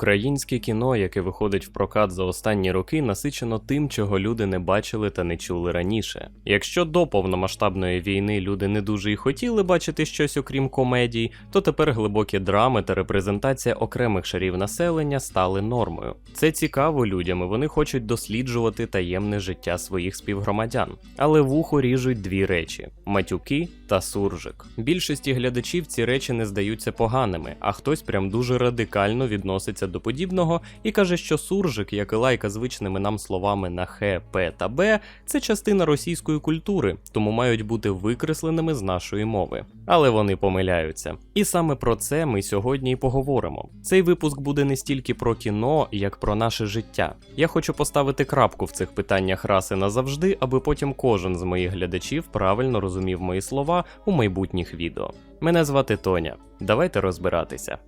Українське кіно, яке виходить в прокат за останні роки, насичено тим, чого люди не бачили та не чули раніше. Якщо до повномасштабної війни люди не дуже й хотіли бачити щось окрім комедій, то тепер глибокі драми та репрезентація окремих шарів населення стали нормою. Це цікаво людям, і вони хочуть досліджувати таємне життя своїх співгромадян. Але вухо ріжуть дві речі: матюки та суржик. Більшості глядачів ці речі не здаються поганими, а хтось прям дуже радикально відноситься до подібного і каже, що суржик, як і лайка звичними нам словами на Х, П та Б, це частина російської культури, тому мають бути викресленими з нашої мови. Але вони помиляються. І саме про це ми сьогодні і поговоримо. Цей випуск буде не стільки про кіно, як про наше життя. Я хочу поставити крапку в цих питаннях раз і назавжди, аби потім кожен з моїх глядачів правильно розумів мої слова у майбутніх відео. Мене звати Тоня. Давайте розбиратися.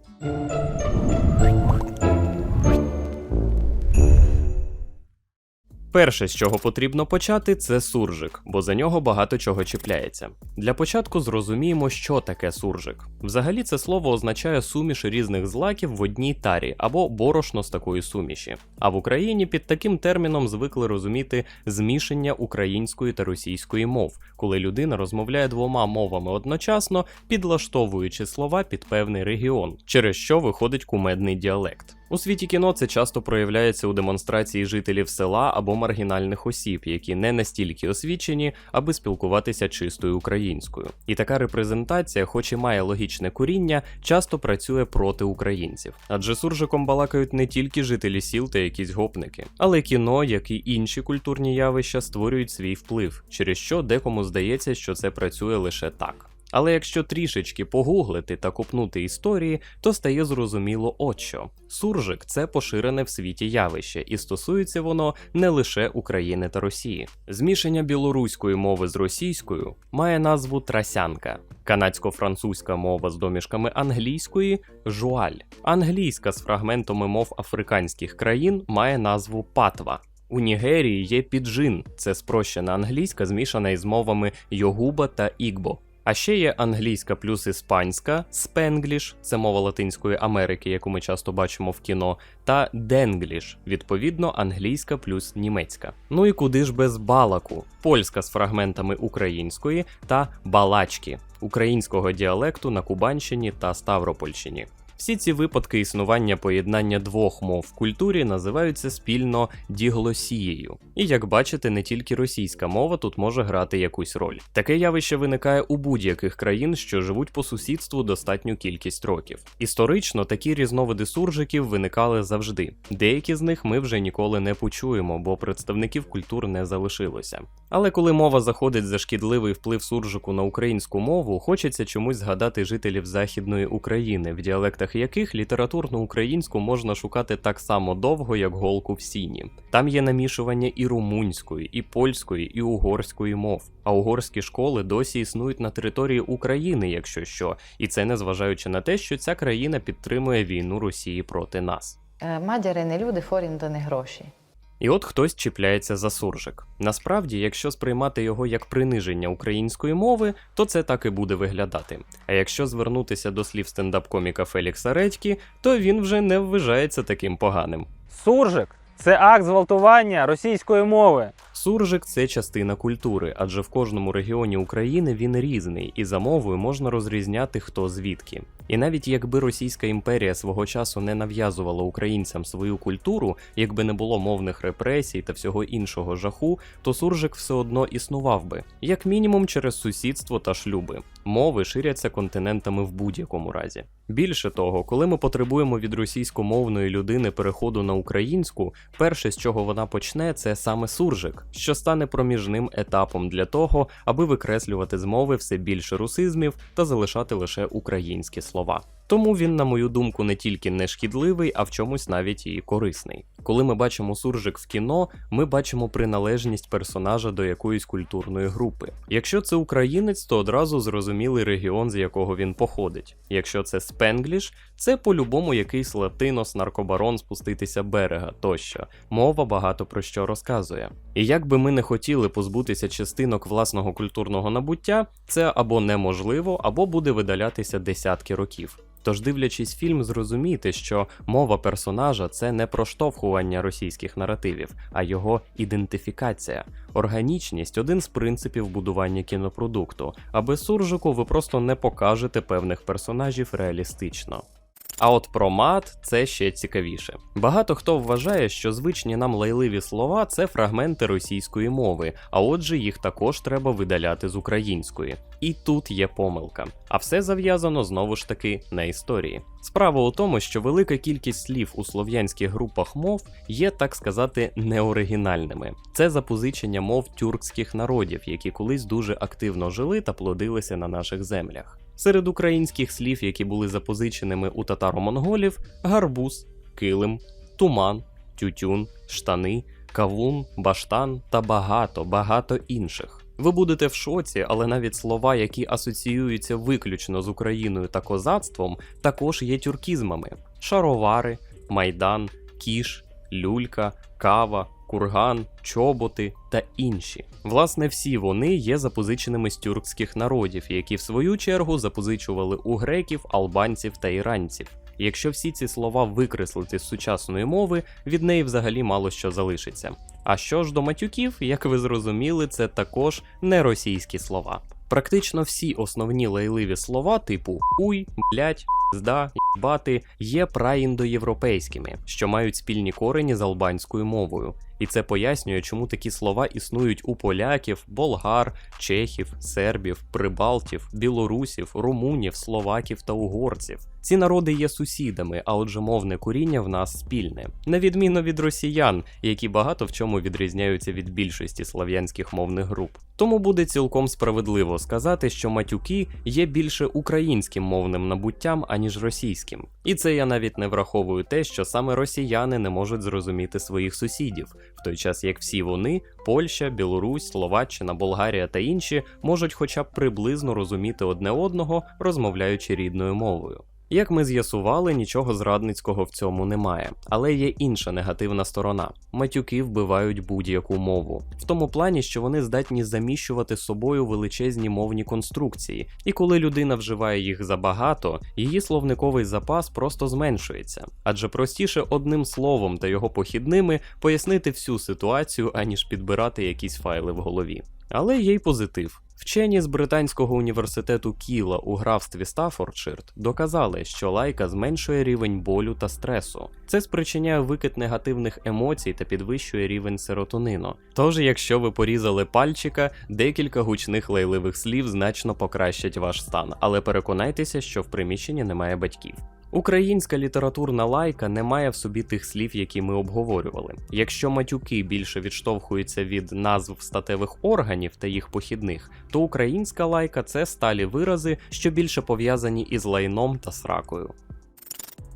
Перше, з чого потрібно почати, це суржик, бо за нього багато чого чіпляється. Для початку зрозуміємо, що таке суржик. Взагалі, це слово означає суміш різних злаків в одній тарі або борошно з такої суміші. А в Україні під таким терміном звикли розуміти змішання української та російської мов, коли людина розмовляє двома мовами одночасно, підлаштовуючи слова під певний регіон, через що виходить кумедний діалект. У світі кіно це часто проявляється у демонстрації жителів села або маргінальних осіб, які не настільки освічені, аби спілкуватися чистою українською. І така репрезентація, хоч і має логічне коріння, часто працює проти українців. Адже суржиком балакають не тільки жителі сіл та якісь гопники, але кіно, як і інші культурні явища, створюють свій вплив, через що декому здається, що це працює лише так. Але якщо трішечки погуглити та копнути історії, то стає зрозуміло от що. Суржик це поширене в світі явище, і стосується воно не лише України та Росії. Змішання білоруської мови з російською має назву трасянка, канадсько-французька мова з домішками англійської жуаль, англійська з фрагментами мов африканських країн має назву патва. У Нігерії є піджин, це спрощена англійська, змішана із мовами йогуба та ігбо. А ще є англійська плюс іспанська, спенгліш, це мова Латинської Америки, яку ми часто бачимо в кіно, та денгліш, відповідно, англійська плюс німецька. Ну і куди ж без балаку? Польська з фрагментами української та балачки українського діалекту на Кубанщині та Ставропольщині. Всі ці випадки існування поєднання двох мов в культурі називаються спільно діглосією. І як бачите, не тільки російська мова тут може грати якусь роль. Таке явище виникає у будь-яких країн, що живуть по сусідству достатню кількість років. Історично такі різновиди суржиків виникали завжди. Деякі з них ми вже ніколи не почуємо, бо представників культур не залишилося. Але коли мова заходить за шкідливий вплив суржику на українську мову, хочеться чомусь згадати жителів Західної України, в діалектах яких літературну українську можна шукати так само довго, як голку в сіні. Там є намішування і румунської, і польської, і угорської мов. А угорські школи досі існують на території України, якщо що, і це незважаючи на те, що ця країна підтримує війну Росії проти нас. Е, Мадяри не люди, форінто не гроші. І от хтось чіпляється за суржик. Насправді, якщо сприймати його як приниження української мови, то це так і буде виглядати. А якщо звернутися до слів стендап-коміка Фелікса Редькі, то він вже не вважається таким поганим. Суржик це акт зґвалтування російської мови. Суржик це частина культури, адже в кожному регіоні України він різний, і за мовою можна розрізняти хто звідки. І навіть якби Російська імперія свого часу не нав'язувала українцям свою культуру, якби не було мовних репресій та всього іншого жаху, то суржик все одно існував би, як мінімум через сусідство та шлюби. Мови ширяться континентами в будь-якому разі. Більше того, коли ми потребуємо від російськомовної людини переходу на українську, перше, з чого вона почне, це саме суржик, що стане проміжним етапом для того, аби викреслювати з мови все більше русизмів та залишати лише українські слова. Тому він, на мою думку, не тільки не шкідливий, а в чомусь навіть і корисний. Коли ми бачимо суржик в кіно, ми бачимо приналежність персонажа до якоїсь культурної групи. Якщо це українець, то одразу зрозумілий регіон, з якого він походить. Якщо це спенгліш, це по-любому якийсь латинос, наркобарон спуститися берега тощо. Мова багато про що розказує. І як би ми не хотіли позбутися частинок власного культурного набуття, це або неможливо, або буде видалятися десятки років. Тож, дивлячись фільм, зрозумійте, що мова персонажа це не проштовхування російських наративів, а його ідентифікація. Органічність один з принципів будування кінопродукту, а без суржику ви просто не покажете певних персонажів реалістично. А от про мат це ще цікавіше. Багато хто вважає, що звичні нам лайливі слова це фрагменти російської мови, а отже, їх також треба видаляти з української. І тут є помилка. А все зав'язано знову ж таки на історії. Справа у тому, що велика кількість слів у слов'янських групах мов є, так сказати, неоригінальними. Це запозичення мов тюркських народів, які колись дуже активно жили та плодилися на наших землях. Серед українських слів, які були запозиченими у татаро-монголів, гарбуз, килим, туман, тютюн, штани, кавун, баштан та багато, багато інших. Ви будете в шоці, але навіть слова, які асоціюються виключно з Україною та козацтвом, також є тюркізмами: шаровари, майдан, кіш, люлька, кава, курган, чоботи та інші. Власне, всі вони є запозиченими з тюркських народів, які в свою чергу запозичували у греків, албанців та іранців. Якщо всі ці слова викреслити з сучасної мови, від неї взагалі мало що залишиться. А що ж до матюків, як ви зрозуміли, це також не російські слова. Практично всі основні лайливі слова, типу хуй, блять, зда, їбати, є праіндоєвропейськими, що мають спільні корені з албанською мовою. І це пояснює, чому такі слова існують у поляків, болгар, чехів, сербів, прибалтів, білорусів, румунів, словаків та угорців. Ці народи є сусідами, а отже, мовне коріння в нас спільне, на відміну від росіян, які багато в чому відрізняються від більшості слав'янських мовних груп. Тому буде цілком справедливо сказати, що матюки є більше українським мовним набуттям, аніж російським. І це я навіть не враховую те, що саме росіяни не можуть зрозуміти своїх сусідів, в той час як всі вони Польща, Білорусь, Словаччина, Болгарія та інші можуть хоча б приблизно розуміти одне одного, розмовляючи рідною мовою. Як ми з'ясували, нічого зрадницького в цьому немає, але є інша негативна сторона: матюки вбивають будь-яку мову, в тому плані, що вони здатні заміщувати собою величезні мовні конструкції, і коли людина вживає їх забагато, її словниковий запас просто зменшується, адже простіше одним словом та його похідними пояснити всю ситуацію, аніж підбирати якісь файли в голові. Але є й позитив. Вчені з британського університету Кіла у графстві Стаффордширт доказали, що лайка зменшує рівень болю та стресу. Це спричиняє викид негативних емоцій та підвищує рівень серотонину. Тож, якщо ви порізали пальчика, декілька гучних лайливих слів значно покращать ваш стан, але переконайтеся, що в приміщенні немає батьків. Українська літературна лайка не має в собі тих слів, які ми обговорювали. Якщо матюки більше відштовхуються від назв статевих органів та їх похідних, то українська лайка це сталі вирази, що більше пов'язані із лайном та сракою.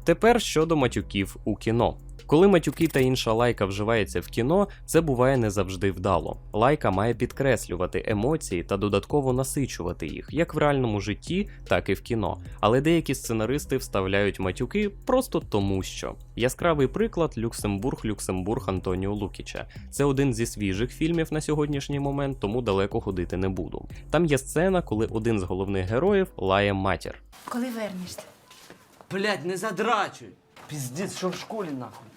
Тепер щодо матюків у кіно. Коли матюки та інша лайка вживається в кіно, це буває не завжди вдало. Лайка має підкреслювати емоції та додатково насичувати їх, як в реальному житті, так і в кіно. Але деякі сценаристи вставляють матюки просто тому, що яскравий приклад Люксембург Люксембург Антоніо Лукіча. Це один зі свіжих фільмів на сьогоднішній момент, тому далеко ходити не буду. Там є сцена, коли один з головних героїв лає матір. Коли вернешся? Блять, не задрачуй. Піздець, що в школі нахуй.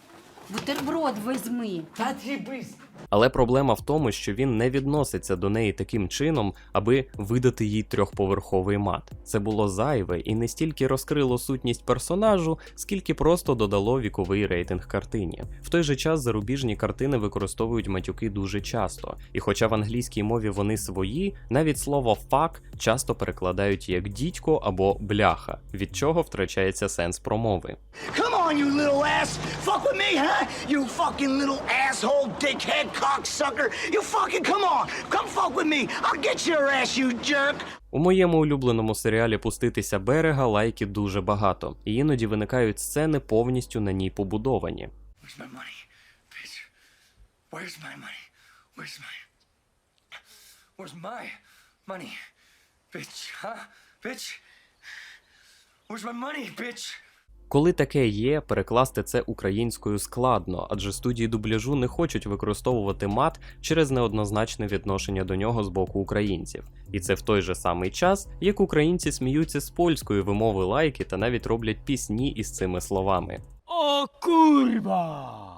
Бутерброд візьми. Та t'їбись. Але проблема в тому, що він не відноситься до неї таким чином, аби видати їй трьохповерховий мат. Це було зайве і не стільки розкрило сутність персонажу, скільки просто додало віковий рейтинг картині. В той же час зарубіжні картини використовують матюки дуже часто, і хоча в англійській мові вони свої, навіть слово фак часто перекладають як дідько або бляха, від чого втрачається сенс промови. Come on, you little ass! Fuck with me, huh? You fucking little asshole, dickhead, cocksucker! You fucking come on! Come fuck with me! I'll get your ass, you jerk! У моєму улюбленому серіалі Пуститися берега лайки дуже багато, і іноді виникають сцени повністю на ній побудовані. Where's my money, bitch? Where's my money? Where's my... Where's my money? Bitch, huh? Bitch? Where's my money, bitch? Коли таке є, перекласти це українською складно, адже студії дубляжу не хочуть використовувати мат через неоднозначне відношення до нього з боку українців. І це в той же самий час, як українці сміються з польської вимови лайки та навіть роблять пісні із цими словами. O kurwa!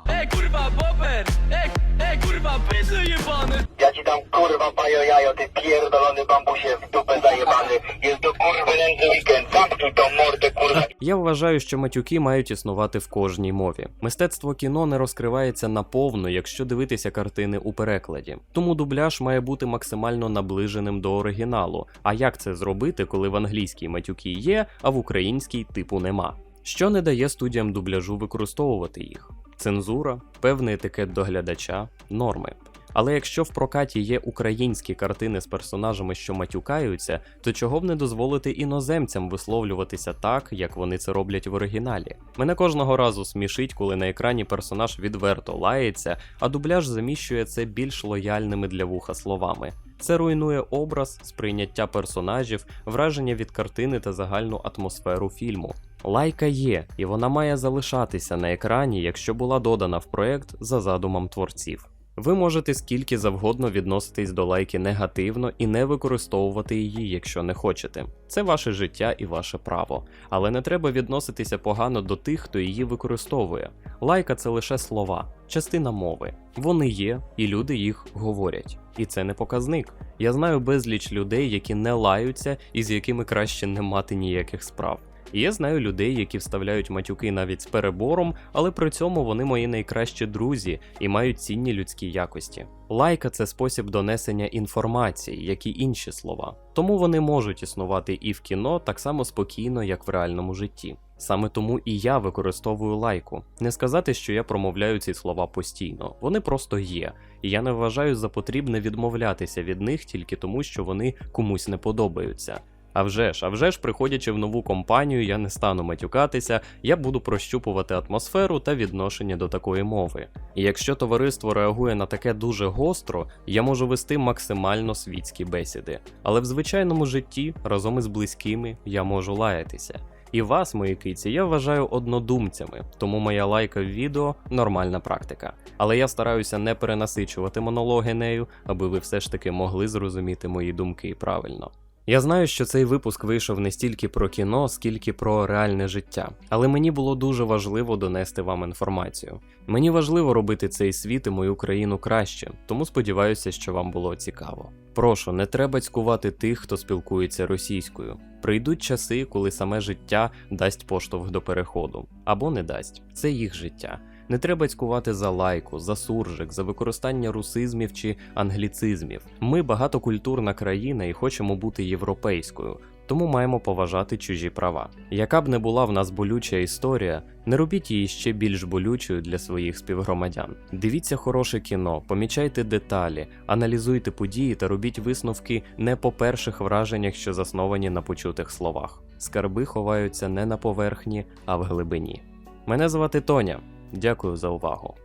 Ej kurwa, Bober! Ej, ej kurwa, pyszny jebany! Ci dam kurwa pajo jajo, ty pierdolony bambusie w dupę zajebany. Jest do kurwy nędzy weekend, zamknij tą mordę kurwa. Я вважаю, що матюки мають існувати в кожній мові. Мистецтво кіно не розкривається наповну, якщо дивитися картини у перекладі. Тому дубляж має бути максимально наближеним до оригіналу. А як це зробити, коли в англійській матюки є, а в українській типу нема? Що не дає студіям дубляжу використовувати їх? Цензура, певний етикет до глядача, норми. Але якщо в прокаті є українські картини з персонажами, що матюкаються, то чого б не дозволити іноземцям висловлюватися так, як вони це роблять в оригіналі? Мене кожного разу смішить, коли на екрані персонаж відверто лається, а дубляж заміщує це більш лояльними для вуха словами. Це руйнує образ, сприйняття персонажів, враження від картини та загальну атмосферу фільму. Лайка є, і вона має залишатися на екрані, якщо була додана в проект за задумом творців. Ви можете скільки завгодно відноситись до лайки негативно і не використовувати її, якщо не хочете. Це ваше життя і ваше право. Але не треба відноситися погано до тих, хто її використовує. Лайка це лише слова, частина мови. Вони є, і люди їх говорять. І це не показник. Я знаю безліч людей, які не лаються і з якими краще не мати ніяких справ. Я знаю людей, які вставляють матюки навіть з перебором, але при цьому вони мої найкращі друзі і мають цінні людські якості. Лайка це спосіб донесення інформації, як і інші слова. Тому вони можуть існувати і в кіно так само спокійно, як в реальному житті. Саме тому і я використовую лайку. Не сказати, що я промовляю ці слова постійно, вони просто є, і я не вважаю за потрібне відмовлятися від них тільки тому, що вони комусь не подобаються. А вже ж, а вже ж, приходячи в нову компанію, я не стану матюкатися, я буду прощупувати атмосферу та відношення до такої мови. І якщо товариство реагує на таке дуже гостро, я можу вести максимально світські бесіди. Але в звичайному житті, разом із близькими, я можу лаятися. І вас, мої киці, я вважаю однодумцями, тому моя лайка в відео нормальна практика. Але я стараюся не перенасичувати монологи нею, аби ви все ж таки могли зрозуміти мої думки правильно. Я знаю, що цей випуск вийшов не стільки про кіно, скільки про реальне життя, але мені було дуже важливо донести вам інформацію. Мені важливо робити цей світ і мою країну краще, тому сподіваюся, що вам було цікаво. Прошу, не треба цькувати тих, хто спілкується російською. Прийдуть часи, коли саме життя дасть поштовх до переходу, або не дасть. Це їх життя. Не треба цькувати за лайку, за суржик, за використання русизмів чи англіцизмів. Ми багатокультурна країна і хочемо бути європейською, тому маємо поважати чужі права. Яка б не була в нас болюча історія, не робіть її ще більш болючою для своїх співгромадян. Дивіться хороше кіно, помічайте деталі, аналізуйте події та робіть висновки не по перших враженнях, що засновані на почутих словах. Скарби ховаються не на поверхні, а в глибині. Мене звати Тоня. Дякую за увагу.